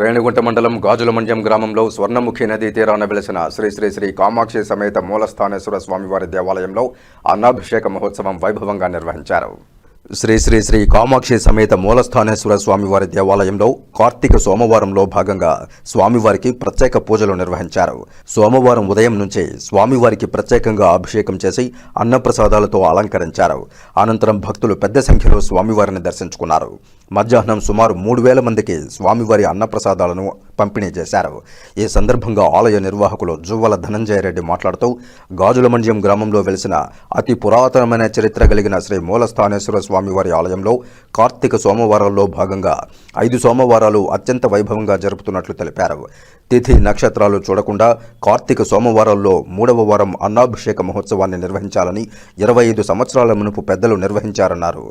రేణిగుంట మండలం గాజుల మండ్యం గ్రామంలో స్వర్ణముఖి నదీ తీరాన వెలిసిన శ్రీ శ్రీ శ్రీ కామాక్షి సమేత మూలస్థానేశ్వర స్వామివారి దేవాలయంలో అన్నాభిషేక మహోత్సవం వైభవంగా నిర్వహించారు. శ్రీ శ్రీ శ్రీ కామాక్షి సమేత మూలస్థానేశ్వర స్వామివారి దేవాలయంలో కార్తీక సోమవారంలో భాగంగా స్వామివారికి ప్రత్యేక పూజలు నిర్వహించారు. సోమవారం ఉదయం నుంచే స్వామివారికి ప్రత్యేకంగా అభిషేకం చేసి అన్నప్రసాదాలతో అలంకరించారు. అనంతరం భక్తులు పెద్ద సంఖ్యలో స్వామివారిని దర్శించుకున్నారు. మధ్యాహ్నం సుమారు మూడు వేల మందికి స్వామివారి అన్నప్రసాదాలను పంపిణీ చేశారు. ఈ సందర్భంగా ఆలయ నిర్వాహకులు జువ్వల ధనంజయ రెడ్డి మాట్లాడుతూ గాజులమండ్యం గ్రామంలో వెలిసిన అతి పురాతనమైన చరిత్ర కలిగిన శ్రీ మూలస్థానేశ్వర స్వామివారి ఆలయంలో కార్తీక సోమవారాల్లో భాగంగా ఐదు సోమవారాలు అత్యంత వైభవంగా జరుపుతున్నట్లు తెలిపారు. తిథి నక్షత్రాలు చూడకుండా కార్తీక సోమవారాల్లో మూడవ వారం అన్నాభిషేక మహోత్సవాన్ని నిర్వహించాలని ఇరవై ఐదు సంవత్సరాల మునుపు పెద్దలు నిర్వహించారన్నారు.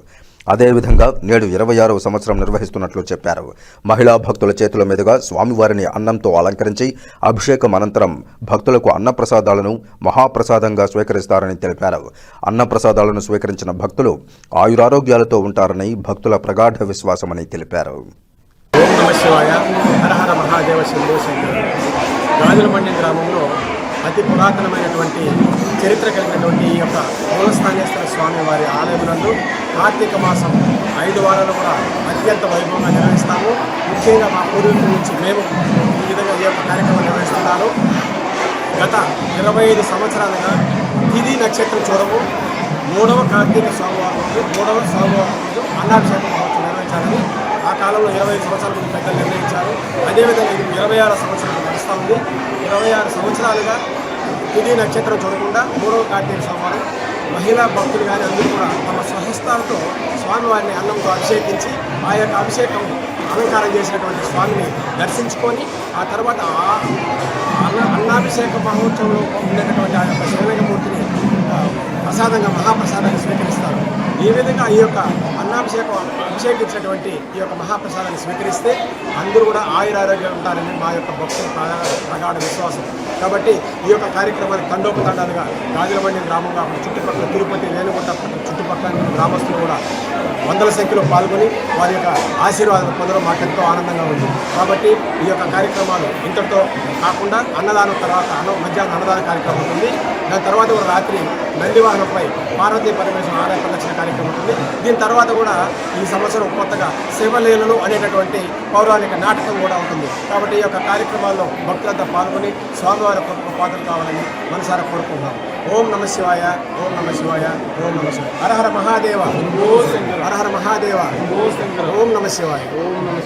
అదేవిధంగా నేడు ఇరవై ఆరవ సంవత్సరం నిర్వహిస్తున్నట్లు చెప్పారు. మహిళా భక్తుల చేతుల మీదుగా స్వామివారిని అన్నంతో అలంకరించి అభిషేకం అనంతరం భక్తులకు అన్నప్రసాదాలను మహాప్రసాదంగా స్వీకరిస్తారని తెలిపారు. అన్నప్రసాదాలను స్వీకరించిన భక్తులు ఆయురారోగ్యాలతో ఉంటారని భక్తుల ప్రగాఢ విశ్వాసమని తెలిపారు. గ్రామంలో అతి పురాతనమైనటువంటి చరిత్ర కలిగినటువంటి ఈ యొక్క మూలస్థానేశ్వర స్వామి వారి ఆలయమునందు కార్తీక మాసం ఐదు వారాలు కూడా అత్యంత వైభవంగా నిర్వహిస్తాము ముఖ్యంగా మా పూర్వీకుల నుంచి మేము ఈ విధంగా ఈ యొక్క కార్యక్రమం నిర్వహిస్తున్నాను. గత ఇరవై ఐదు సంవత్సరాలుగా తిది నక్షత్రం చూడము. మూడవ కార్తీక స్వామివారం రోజు మూడవ స్వామివారం రోజు అన్నాభిషేకం మహోత్సవం నిర్వహించాలని ఆ కాలంలో ఇరవై సంవత్సరాల ముందు పెద్దలు నిర్ణయించారు. అదేవిధంగా ఇది ఇరవై ఆరు సంవత్సరాలు నడుస్తూ ఉంది ఇరవై ఆరు సంవత్సరాలుగా తిథి నక్షత్రం చూడకుండా మూడవ కార్తీక సోమవారం మహిళా భక్తులు కానీ అందరూ కూడా తమ స్వహస్తాలతో స్వామివారిని అన్నంతో అభిషేకించి ఆ యొక్క అభిషేకం అలంకారం చేసినటువంటి స్వామిని దర్శించుకొని ఆ తర్వాత అన్న అన్నాభిషేక మహోత్సవంలో ఉండేటటువంటి ఆ యొక్క శివలింగమూర్తిని ప్రసాదంగా మహాప్రసాదాన్ని ఏ ఈ విధంగా ఈ యొక్క అన్నాభిషేకం అభిషేకించినటువంటి ఈ యొక్క మహాప్రసాదాన్ని స్వీకరిస్తే అందరూ కూడా ఆయురారోగ్యం ఉంటారని మా యొక్క భక్తుల ప్రగాఢ విశ్వాసం. కాబట్టి ఈ యొక్క కార్యక్రమాన్ని తండోపతండాలుగా గాజులమండి గ్రామం కాకుండా చుట్టుపక్కల తిరుపతి వేణుగుంట చుట్టుపక్కల గ్రామస్తులు కూడా వందల సంఖ్యలో పాల్గొని వారి యొక్క ఆశీర్వాదం పొందడం మాకు ఎంతో ఆనందంగా ఉంది. కాబట్టి ఈ యొక్క కార్యక్రమాలు ఇంతటితో కాకుండా అన్నదానం తర్వాత అన్న మధ్యాహ్నం అన్నదాన కార్యక్రమం ఉంటుంది దాని తర్వాత రాత్రి నందివాహనంపై పార్వతీ పరమేశ్వర ఆలయ ప్రదక్షిణ కార్యక్రమం ఉంటుంది. దీని తర్వాత కూడా ఈ సంవత్సరం కొత్తగా శివలీలలు అనేటటువంటి పౌరాణిక నాటకం కూడా ఉంటుంది. కాబట్టి ఈ యొక్క కార్యక్రమాల్లో భక్తులంతా పాల్గొని స్వామివారి కృపకు పాత్రలు కావాలని మనసారా కోరుకుంటున్నాం. ఓం నమ శివాయ ఓం నమ శివాయ ఓం నమ శివాయ. హర హర మహాదేవ హర హర మహాదేవ. ఓం నమ శివాయ. ఓం నమ